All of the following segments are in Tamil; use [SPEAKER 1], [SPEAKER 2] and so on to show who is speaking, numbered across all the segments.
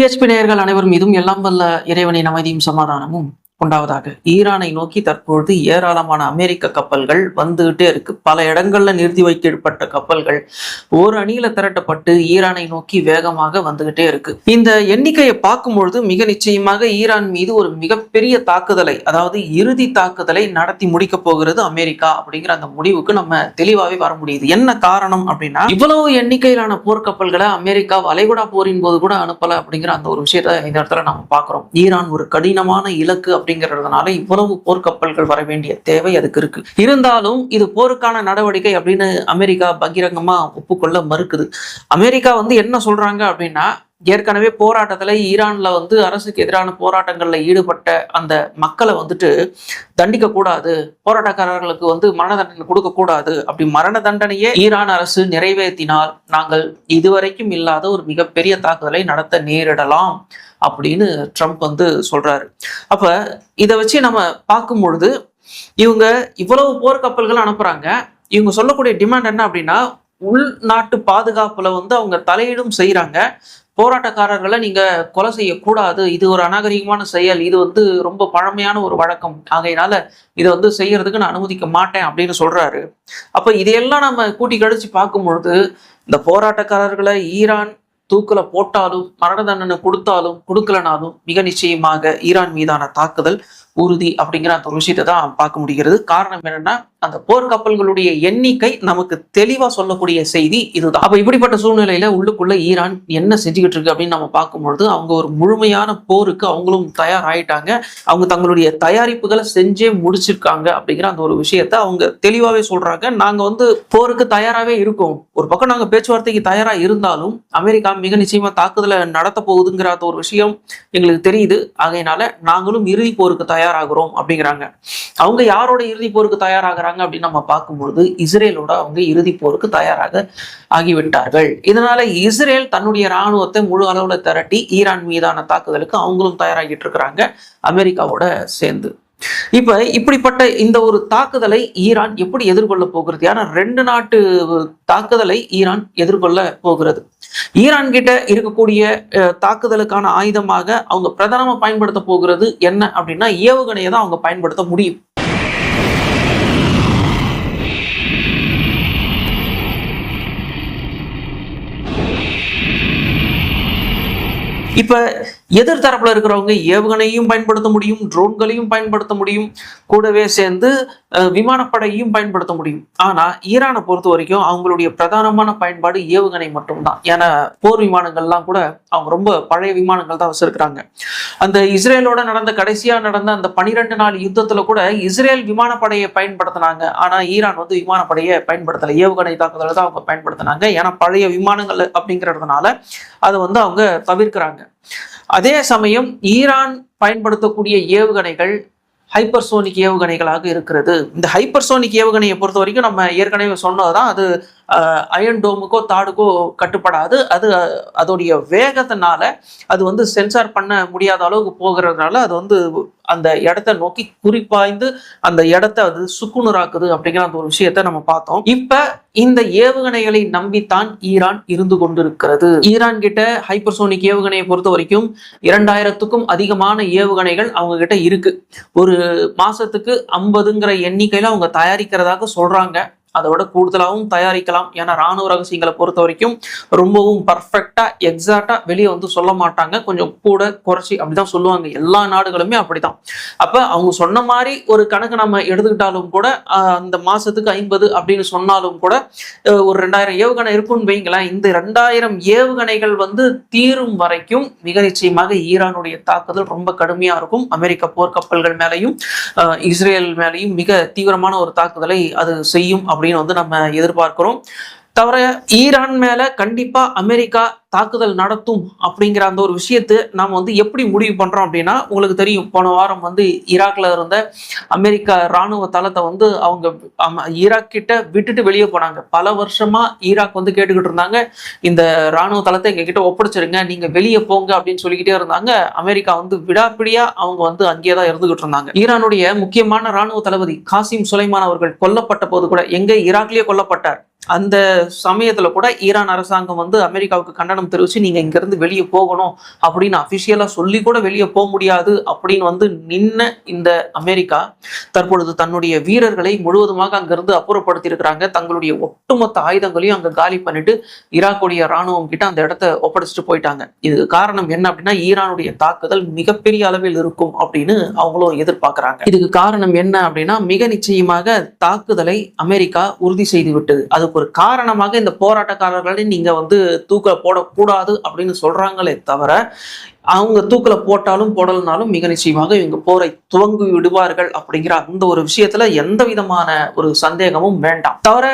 [SPEAKER 1] டிஹெச்பி நேயர்கள் அனைவரும் மீதும் எல்லாம் வல்ல இறைவனின் அமைதியும் சமாதானமும் உண்டாவதாக. ஈரானை நோக்கி தற்பொழுது ஏராளமான அமெரிக்க கப்பல்கள் வந்துகிட்டே இருக்கு. பல இடங்கள்ல நிறுத்தி வைக்கப்பட்ட கப்பல்கள் ஒரு அணியில திரட்டப்பட்டு ஈரானை நோக்கி வேகமாக வந்துகிட்டே இருக்கு. இந்த எண்ணிக்கையை பார்க்கும்பொழுது மிக நிச்சயமாக ஈரான் மீது ஒரு மிகப்பெரிய தாக்குதலை அதாவது இறுதி தாக்குதலை நடத்தி முடிக்க போகிறது அமெரிக்கா அப்படிங்கிற அந்த முடிவுக்கு நம்ம தெளிவாவே வர முடியுது. என்ன காரணம் அப்படின்னா இவ்வளவு எண்ணிக்கையிலான போர்க்கப்பல்களை அமெரிக்கா வளைகுடா போரின் போது கூட அனுப்பல அப்படிங்கிற அந்த ஒரு விஷயத்த இந்த இடத்துல நம்ம பார்க்குறோம். ஈரான் ஒரு கடினமான இலக்கு அப்படிங்கிறதுனால இவ்வளவு போர்க்கப்பல்கள் வர வேண்டிய தேவை அதுக்கு இருக்கு. இருந்தாலும் இது போருக்கான நடவடிக்கை அப்படின்னு அமெரிக்கா பகிரங்கமா ஒப்புக்கொள்ள மறுக்குது. அமெரிக்கா வந்து என்ன சொல்றாங்க அப்படின்னா ஏற்கனவே போராட்டத்தில் ஈரானில் வந்து அரசுக்கு எதிரான போராட்டங்களில் ஈடுபட்ட அந்த மக்களை வந்துட்டு தண்டிக்க கூடாது போராட்டக்காரர்களுக்கு வந்து மரண தண்டனை கொடுக்கக்கூடாது அப்படி மரண தண்டனையே ஈரான் அரசு நிறைவேற்றினால் நாங்கள் இதுவரைக்கும் இல்லாத ஒரு மிகப்பெரிய தாக்குதலை நடத்த நேரிடலாம் அப்படின்னு ட்ரம்ப் வந்து சொல்றாரு. அப்ப இதை வச்சு நம்ம பார்க்கும் பொழுது இவங்க இவ்வளவு போர்க்கப்பல்கள் அனுப்புறாங்க. இவங்க சொல்லக்கூடிய டிமாண்ட் என்ன அப்படின்னா உள்நாட்டு பாதுகாப்புல வந்து அவங்க தலையீடும் செய்யறாங்க போராட்டக்காரர்களை நீங்க கொலை செய்யக்கூடாது. இது ஒரு அநாகரிகமான செயல். இது வந்து ரொம்ப பழமையான ஒரு வழக்கம். ஆகையினால இதை வந்து செய்யறதுக்கு நான் அனுமதிக்க மாட்டேன் அப்படின்னு சொல்றாரு. அப்ப இதையெல்லாம் நம்ம கூட்டி கழிச்சு பார்க்கும் பொழுது இந்த போராட்டக்காரர்களை ஈரான் தூக்கில் போட்டாலும் மரண தண்டனை கொடுத்தாலும் கொடுக்கலனாலும் மிக நிச்சயமாக ஈரான் மீதான தாக்குதல் உறுதி அப்படிங்கிற அந்த ஒரு விஷயத்தை தான் பார்க்க முடிகிறது. காரணம் என்னன்னா அந்த போர்க்கப்பல்களுடைய எண்ணிக்கை நமக்கு தெளிவா சொல்லக்கூடிய செய்தி இதுதான். அப்ப இப்படிப்பட்ட சூழ்நிலையில உள்ளுக்குள்ள ஈரான் என்ன செஞ்சுக்கிட்டு இருக்கு அப்படின்னு நம்ம பார்க்கும்பொழுது அவங்க ஒரு முழுமையான போருக்கு அவங்களும் தயாராயிட்டாங்க. அவங்க தங்களுடைய தயாரிப்புகளை செஞ்சே முடிச்சிருக்காங்க அப்படிங்கிற அந்த ஒரு விஷயத்த அவங்க தெளிவாவே சொல்றாங்க. நாங்க வந்து போருக்கு தயாராகவே இருக்கோம். ஒரு பக்கம் நாங்க பேச்சுவார்த்தைக்கு தயாரா இருந்தாலும் அமெரிக்கா மிக நிச்சயமா தாக்குதலை நடத்த போகுதுங்கிற அந்த ஒரு விஷயம் எங்களுக்கு தெரியுது. ஆகையினால நாங்களும் இறுதி போருக்கு தயாராகிறோம் அப்படிங்கிறாங்க. அவங்க யாரோட இறுதி போருக்கு தயாராகிறாங்க? அப்படின்னு நம்ம பார்க்கும்பொழுது இஸ்ரேலோட அவங்க இறுதி போருக்கு தயாராக ஆகிவிட்டார்கள். இதனால இஸ்ரேல் தன்னுடைய இராணுவத்தை முழு அளவுல திரட்டி ஈரான் மீதான தாக்குதலுக்கு அவங்களும் தயாராகிட்டு இருக்கிறாங்க அமெரிக்காவோட சேர்ந்து. இப்ப இப்படிப்பட்ட இந்த ஒரு தாக்குதலை ஈரான் எப்படி எதிர்கொள்ள போகிறது? ஏன்னா ரெண்டு நாட்டு தாக்குதலை ஈரான் எதிர்கொள்ள போகிறது. ஈரான் கிட்ட இருக்கக்கூடிய அஹ், தாக்குதலுக்கான ஆயுதமாக அவங்க பிரதானமா பயன்படுத்த போகிறது என்ன அப்படின்னா ஏவுகணையை தான் அவங்க பயன்படுத்த முடியும். இப்போ எதிர் இருக்கிறவங்க ஏவுகணையும் பயன்படுத்த முடியும் ட்ரோன்களையும் பயன்படுத்த முடியும் கூடவே சேர்ந்து விமானப்படையும் பயன்படுத்த முடியும். ஆனா ஈரானை பொறுத்த வரைக்கும் அவங்களுடைய பிரதானமான பயன்பாடு ஏவுகணை மட்டும்தான். ஏன்னா போர் விமானங்கள்லாம் கூட அவங்க ரொம்ப பழைய விமானங்கள் தான் வச்சிருக்கிறாங்க. அந்த இஸ்ரேலோட நடந்த கடைசியா நடந்த அந்த பனிரெண்டு நாள் யுத்தத்துல கூட இஸ்ரேல் விமானப்படையை பயன்படுத்தினாங்க. ஆனா ஈரான் வந்து விமானப்படையை பயன்படுத்தலை. ஏவுகணை தாக்குதலை தான் அவங்க பயன்படுத்தினாங்க. ஏன்னா பழைய விமானங்கள் அப்படிங்கிறதுனால அதை வந்து அவங்க தவிர்க்கிறாங்க. அதே சமயம் ஈரான் பயன்படுத்தக்கூடிய ஏவுகணைகள் ஹைப்பர்சோனிக் ஏவுகணைகளாக இருக்கிறது. இந்த ஹைப்பர்சோனிக் ஏவுகணையை பொறுத்த வரைக்கும் நம்ம ஏற்கனவே சொன்னதுதான். அது அயன் டோமுக்கோ தாடுக்கோ கட்டுப்படாது. அது அதோடைய வேகத்தினால அது வந்து சென்சார் பண்ண முடியாத அளவுக்கு போகிறதுனால அது வந்து அந்த இடத்த நோக்கி குறிப்பாய்ந்து அந்த இடத்த அது சுக்குநூறாக்குது அப்படிங்கிற அந்த ஒரு விஷயத்த நம்ம பார்த்தோம். இப்ப இந்த ஏவுகணைகளை நம்பித்தான் ஈரான் இருந்து கொண்டிருக்கிறது. ஈரான் கிட்ட ஹைப்பர்சோனிக் ஏவுகணையை பொறுத்த வரைக்கும் இரண்டாயிரத்துக்கும் அதிகமான ஏவுகணைகள் அவங்க கிட்ட இருக்கு. ஒரு மாசத்துக்கு ஐம்பதுங்கிற எண்ணிக்கையில அவங்க தயாரிக்கிறதாக சொல்றாங்க. அதோட கூடுதலாகவும் தயாரிக்கலாம். ஏன்னா ராணுவ ரகசியங்களை பொறுத்த வரைக்கும் ரொம்பவும் பர்ஃபெக்டா எக்ஸாக்டா வெளியே வந்து சொல்ல மாட்டாங்க. கொஞ்சம் கூட குறைச்சி அப்படிதான் சொல்லுவாங்க. எல்லா நாடுகளுமே அப்படிதான். அப்ப அவங்க சொன்ன மாதிரி ஒரு கணக்கு நம்ம எடுத்துக்கிட்டாலும் கூட அந்த மாசத்துக்கு ஐம்பது அப்படின்னு சொன்னாலும் கூட ஒரு ரெண்டாயிரம் ஏவுகணை இருக்கும்னு வைங்களேன். இந்த ரெண்டாயிரம் ஏவுகணைகள் வந்து தீரும் வரைக்கும் மிக நிச்சயமாக ஈரானுடைய தாக்குதல் ரொம்ப கடுமையா இருக்கும். அமெரிக்க போர்க்கப்பல்கள் மேலையும் இஸ்ரேல் மேலையும் மிக தீவிரமான ஒரு தாக்குதலை அது செய்யும் அப்படின்னு வந்து நம்ம எதிர்பார்க்கிறோம். தவிர ஈரான் மேல கண்டிப்பா அமெரிக்கா தாக்குதல் நடத்தும் அப்படிங்கிற அந்த ஒரு விஷயத்தை நாம் வந்து எப்படி முடிவு பண்றோம் அப்படின்னா உங்களுக்கு தெரியும் போன வாரம் வந்து ஈராக்ல இருந்த அமெரிக்கா ராணுவ தளத்தை வந்து அவங்க ஈராக் கிட்ட விட்டுட்டு வெளியே போனாங்க. பல வருஷமா ஈராக் வந்து கேட்டுக்கிட்டு இருந்தாங்க. இந்த ராணுவ தளத்தை எங்க கிட்ட ஒப்படைச்சிருங்க நீங்க வெளியே போங்க அப்படின்னு சொல்லிக்கிட்டே இருந்தாங்க. அமெரிக்கா வந்து விடாப்பிடியா அவங்க வந்து அங்கேயே தான் இருந்துகிட்டு இருந்தாங்க. ஈரானுடைய முக்கியமான ராணுவ தளபதி காசிம் சுலைமான் அவர்கள் கொல்லப்பட்ட போது கூட எங்க ஈராக்லயே கொல்லப்பட்டார்? அந்த சமயத்துல கூட ஈரான் அரசாங்கம் வந்து அமெரிக்காவுக்கு கண்டனம் தெரிவிச்சு நீங்க இங்கேருந்து வெளியே போகணும் அப்படின்னு அஃபிஷியலாக சொல்லி கூட வெளியே போக முடியாது அப்படின்னு வந்து நின்ன இந்த அமெரிக்கா தற்பொழுது தன்னுடைய வீரர்களை முழுவதுமாக அங்கிருந்து அப்புறப்படுத்தியிருக்கிறாங்க. தங்களுடைய ஒட்டுமொத்த ஆயுதங்களையும் அங்க காலி பண்ணிட்டு ஈராக்குடைய ராணுவம் கிட்ட அந்த இடத்த ஒப்படைச்சிட்டு போயிட்டாங்க. இதுக்கு காரணம் என்ன அப்படின்னா ஈரானுடைய தாக்குதல் மிகப்பெரிய அளவில் இருக்கும் அப்படின்னு அவங்களும் எதிர்பார்க்குறாங்க. இதுக்கு காரணம் என்ன அப்படின்னா மிக நிச்சயமாக தாக்குதலை அமெரிக்கா உறுதி செய்து விட்டது. அதுக்கு ஒரு காரணமாக இந்த போராட்டக்காரர்களை நீங்க வந்து தூக்க போடக்கூடாது அப்படின்னு சொல்றாங்களே தவிர அவங்க தூக்கில் போட்டாலும் போடலனாலும் மிக நிச்சயமாக இவங்க போரை துவங்கி விடுவார்கள் அப்படிங்கிற அந்த ஒரு விஷயத்துல எந்த விதமான ஒரு சந்தேகமும் வேண்டாம். தவிர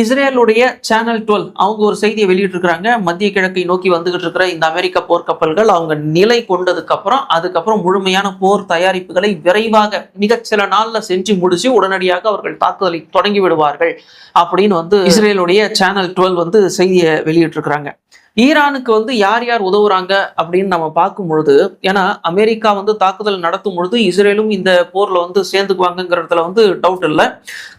[SPEAKER 1] இஸ்ரேலுடைய சேனல் டுவெல் அவங்க ஒரு செய்தியை வெளியிட்டு இருக்கிறாங்க மத்திய கிழக்கை நோக்கி வந்துகிட்டு இருக்கிற இந்த அமெரிக்க போர்க்கப்பல்கள் அவங்க நிலை கொண்டதுக்கு அப்புறம் அதுக்கப்புறம் முழுமையான போர் தயாரிப்புகளை விரைவாக மிக சில நாள்ல செஞ்சு முடிச்சு உடனடியாக அவர்கள் தாக்குதலை தொடங்கி விடுவார்கள் அப்படின்னு வந்து இஸ்ரேலுடைய சேனல் டுவெல் வந்து செய்தியை வெளியிட்டிருக்கிறாங்க. ஈரானுக்கு வந்து யார் யார் உதவுறாங்க அப்படின்னு நம்ம பார்க்கும் பொழுது ஏன்னா அமெரிக்கா வந்து தாக்குதல் நடத்தும் பொழுது இஸ்ரேலும் இந்த போர்ல வந்து சேர்ந்துக்குவாங்கிறதுல வந்து டவுட் இல்லை.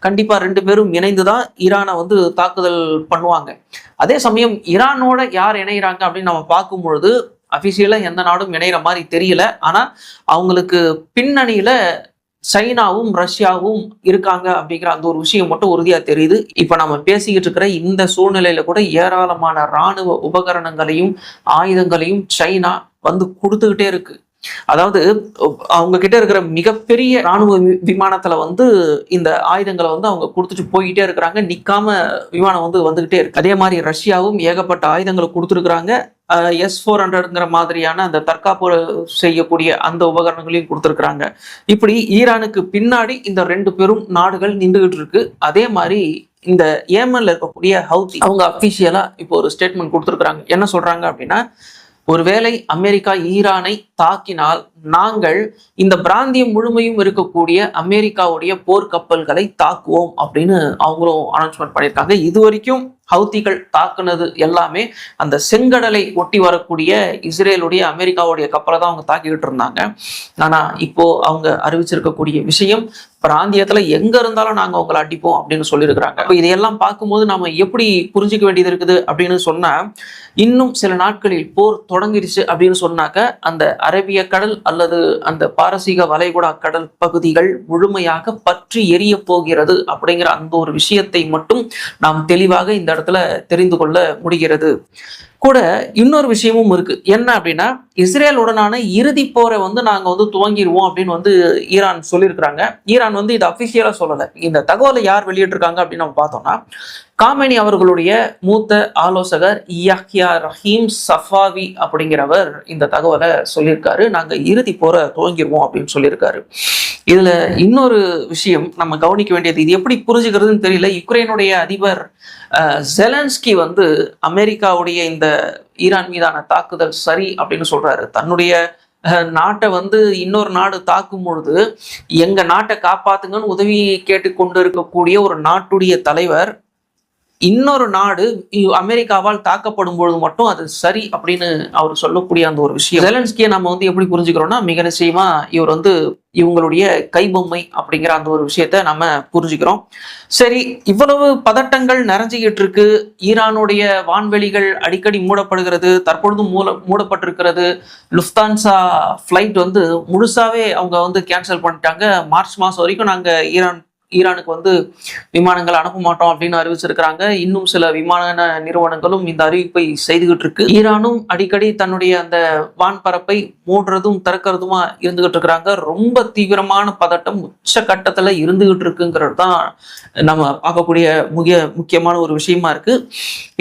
[SPEAKER 1] கண்டிப்பா ரெண்டு பேரும் இணைந்து தான் ஈரானை வந்து தாக்குதல் பண்ணுவாங்க. அதே சமயம் ஈரானோட யார் இணைகிறாங்க அப்படின்னு நம்ம பார்க்கும் பொழுது அபிஷியலா எந்த நாடும் இணைகிற மாதிரி தெரியல. ஆனா அவங்களுக்கு பின்னணியில சைனாவும் ரஷ்யாவும் இருக்காங்க அப்படிங்கிற அந்த ஒரு விஷயம் மட்டும் உறுதியா தெரியுது. இப்ப நம்ம பேசிக்கிட்டு இருக்கிற இந்த சூழ்நிலையில கூட ஏராளமான ராணுவ உபகரணங்களையும் ஆயுதங்களையும் சைனா வந்து கொடுத்துக்கிட்டே இருக்கு. அதாவது அவங்க கிட்ட இருக்கிற மிகப்பெரிய ராணுவ வி- விமானத்துல வந்து இந்த ஆயுதங்களை வந்து அவங்க கொடுத்துட்டு போய்கிட்டே இருக்கிறாங்க. நிக்காம விமானம் வந்து வந்துகிட்டே இருக்கு. அதே மாதிரி ரஷ்யாவும் ஏகப்பட்ட ஆயுதங்களை கொடுத்துருக்குறாங்க. எஸ் ஃபோர் ஹண்ட்ரட்ங்கிற மாதிரியான அந்த தற்காப்பு செய்யக்கூடிய அந்த உபகரணங்களையும் கொடுத்துருக்குறாங்க. இப்படி ஈரானுக்கு பின்னாடி இந்த ரெண்டு பெரும் நாடுகள் நின்றுகிட்டு இருக்கு. அதே மாதிரி இந்த ஏமன்ல இருக்கக்கூடிய ஹவுதி அவங்க அபிஷியலா இப்போ ஒரு ஸ்டேட்மெண்ட் கொடுத்துருக்குறாங்க. என்ன சொல்றாங்க அப்படின்னா ஒருவேளை அமெரிக்கா ஈரானை தாக்கினால் நாங்கள் இந்த பிராந்தியம் முழுமையும் இருக்கக்கூடிய அமெரிக்காவுடைய போர்க்கப்பல்களை தாக்குவோம் அப்படின்னு அவங்களும் அனௌன்ஸ்மெண்ட் பண்ணியிருக்காங்க. இது வரைக்கும் ஹவுத்திகள் தாக்குனது எல்லாமே அந்த செங்கடலை ஒட்டி வரக்கூடிய இஸ்ரேலுடைய அமெரிக்காவுடைய கப்பலை தான் அவங்க தாக்கிக்கிட்டு இருந்தாங்க. ஆனா இப்போ அவங்க அறிவிச்சிருக்கக்கூடிய விஷயம் பிராந்தியத்துல எங்க இருந்தாலும் நாங்க உங்களை அடிப்போம் அப்படின்னு சொல்லியிருக்கிறாங்க. இப்போ இதையெல்லாம் பார்க்கும்போது நாம எப்படி புரிஞ்சுக்க வேண்டியது இருக்குது அப்படின்னு சொன்னா இன்னும் சில நாட்களில் போர் தொடங்கிடுச்சு அப்படின்னு சொன்னாக்க அந்த அரபிய கடல் அல்லது அந்த பாரசீக வளைகுடா கடல் பகுதிகள் முழுமையாக பற்றி எரிய போகிறது அப்படிங்கிற அந்த ஒரு விஷயத்தை மட்டும் நாம் தெளிவாக இந்த இடத்துல தெரிந்து கொள்ள முடிகிறது. கூட இன்னொரு விஷயமும் இருக்கு. என்ன அப்படின்னா இஸ்ரேலுடனான இறுதி போரை வந்து நாங்க வந்து துவங்கிடுவோம் அப்படின்னு வந்து ஈரான் சொல்லியிருக்கிறாங்க. ஈரான் வந்து இது அபிஷியலா சொல்லலை. இந்த தகவலை யார் வெளியிட்டிருக்காங்க அப்படின்னு நம்ம பார்த்தோம்னா காமெனி அவர்களுடைய மூத்த ஆலோசகர் யஹ்யா ரஹீம் சஃபாவி அப்படிங்கிறவர் இந்த தகவலை சொல்லியிருக்காரு. நாங்க இறுதி போரை துவங்கிடுவோம் அப்படின்னு சொல்லியிருக்காரு. இதுல இன்னொரு விஷயம் நம்ம கவனிக்க வேண்டியது இது எப்படி புரிஞ்சுக்கிறதுன்னு தெரியல. யுக்ரைனுடைய அதிபர் ஜெலன்ஸ்கி வந்து அமெரிக்காவுடைய இந்த ஈரான் மீதான தாக்குதல் சரி அப்படின்னு சொல்றாரு. தன்னுடைய நாட்டை வந்து இன்னொரு நாடு தாக்கும் பொழுது எங்க நாட்டை காப்பாத்துங்கன்னு உதவி கேட்டுக்கொண்டு இருக்கக்கூடிய ஒரு நாட்டுடைய தலைவர் இன்னொரு நாடு அமெரிக்காவால் தாக்கப்படும் பொழுது மட்டும் அது சரி அப்படின்னு அவர் சொல்லக்கூடிய அந்த ஒரு விஷயம். ஜெலன்ஸ்கியை நம்ம வந்து எப்படி புரிஞ்சுக்கிறோம்னா மிக நிச்சயமா இவர் வந்து இவங்களுடைய கைபொம்மை அப்படிங்கிற அந்த ஒரு விஷயத்த நம்ம புரிஞ்சுக்கிறோம். சரி இவ்வளவு பதட்டங்கள் நிறைஞ்சிக்கிட்டு இருக்கு. ஈரானுடைய வான்வெளிகள் அடிக்கடி மூடப்படுகிறது தற்பொழுது மூல மூடப்பட்டிருக்கிறது. லுஃப்தான்சா ஃப்ளைட் வந்து முழுசாவே அவங்க வந்து கேன்சல் பண்ணிட்டாங்க. மார்ச் மாதம் வரைக்கும் நாங்கள் ஈரான் ஈரானுக்கு வந்து விமானங்கள் அனுப்ப மாட்டோம் அப்படின்னு அறிவிச்சிருக்கிறாங்க. இன்னும் சில விமான நிறுவனங்களும் இந்த அறிவிப்பை செய்துகிட்டு இருக்கு. ஈரானும் அடிக்கடி தன்னுடைய அந்த வான்பரப்பை மூடுறதும் திறக்கிறதுமா இருந்துகிட்டு இருக்கிறாங்க. ரொம்ப தீவிரமான பதட்டம் உச்சகட்டத்துல இருந்துகிட்டு இருக்குங்கிறது தான் நம்ம பார்க்கக்கூடிய முக்கிய முக்கியமான ஒரு விஷயமா இருக்கு.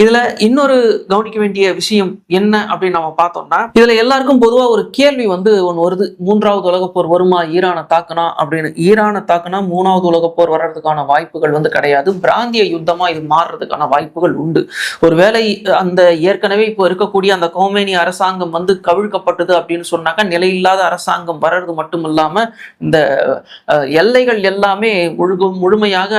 [SPEAKER 1] இதுல இன்னொரு கவனிக்க வேண்டிய விஷயம் என்ன அப்படின்னு நம்ம பார்த்தோம்னா இதுல எல்லாருக்கும் பொதுவா ஒரு கேள்வி வந்து ஒன்று வருது. மூன்றாவது உலகப்போர் வருமா? ஈரானை தாக்குனா அப்படின்னு. ஈரானை தாக்குனா மூணாவது உலகப்போர் போர் வர்றதுக்கான வாய்ப்புகள் வந்து கிடையாது. பிராந்திய யுத்தமா இது மாறுறதுக்கான வாய்ப்புகள் உண்டு. ஒருவேளை அந்த ஏற்கனவே இப்போ இருக்கக்கூடிய அந்த கோமேனி அரசாங்கம் வந்து கவிழ்க்கப்பட்டது அப்படின்னு சொன்னாக்கா நிலையில்லாத அரசாங்கம் வர்றது மட்டும் இல்லாம இந்த எல்லைகள் எல்லாமே முழு முழுமையாக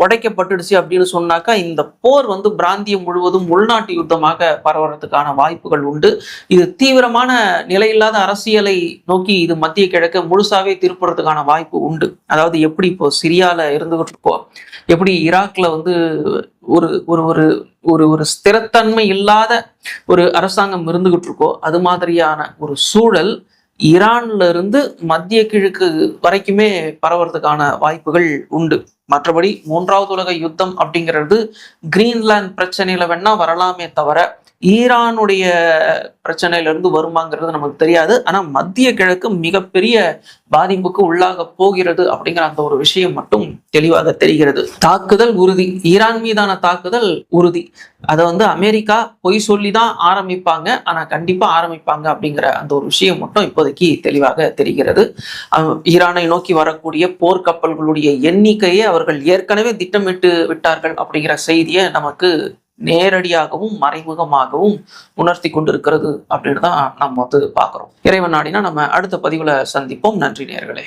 [SPEAKER 1] உடைக்கப்பட்டுடுச்சு அப்படின்னு சொன்னாக்கா இந்த போர் வந்து பிராந்தியம் முழுவதும் உள்நாட்டு யுத்தமாக பரவறதுக்கான வாய்ப்புகள் உண்டு. இது தீவிரமான நிலையில்லாத அரசியலை நோக்கி இது மத்திய கிழக்க முழுசாவே திருப்புறதுக்கான வாய்ப்பு உண்டு. அதாவது எப்படி இப்போ சிரியால இருந்துகிட்டு இருக்கோ எப்படி ஈராக்ல வந்து ஒரு ஒரு ஒரு ஒரு ஒரு ஸ்திரத்தன்மை இல்லாத ஒரு அரசாங்கம் இருந்துகிட்டு இருக்கோ அது மாதிரியான ஒரு சூழல் ஈரான்ல இருந்து மத்திய கிழக்கு வரைக்குமே பரவறதுக்கான வாய்ப்புகள் உண்டு. மற்றபடி மூன்றாவது உலக யுத்தம் அப்படிங்கிறது கிரீன்லாந்து பிரச்சனையில வேணா வரலாமே தவிர ஈரானுடைய பிரச்சனையில இருந்து வருமாங்கிறது நமக்கு தெரியாது. ஆனால் மத்திய கிழக்கு மிகப்பெரிய பாதிப்புக்கு உள்ளாக போகிறது அப்படிங்கிற அந்த ஒரு விஷயம் மட்டும் தெளிவாக தெரிகிறது. தாக்குதல் உறுதி. ஈரான் மீதான தாக்குதல் உறுதி. அதை வந்து அமெரிக்கா பொய் சொல்லி தான் ஆரம்பிப்பாங்க. ஆனால் கண்டிப்பாக ஆரம்பிப்பாங்க அப்படிங்கிற அந்த ஒரு விஷயம் மட்டும் இப்போதைக்கு தெளிவாக தெரிகிறது. ஈரானை நோக்கி வரக்கூடிய போர்க்கப்பல்களுடைய எண்ணிக்கையை அவர்கள் ஏற்கனவே திட்டமிட்டு விட்டார்கள் அப்படிங்கிற செய்தியை நமக்கு நேரடியாகவும் மறைமுகமாகவும் உணர்த்தி கொண்டிருக்கிறது அப்படின்னு தான் நம்ம வந்து பார்க்குறோம். இறைவன் நாடினா நம்ம அடுத்த பதிவில் சந்திப்போம். நன்றி நேர்களே.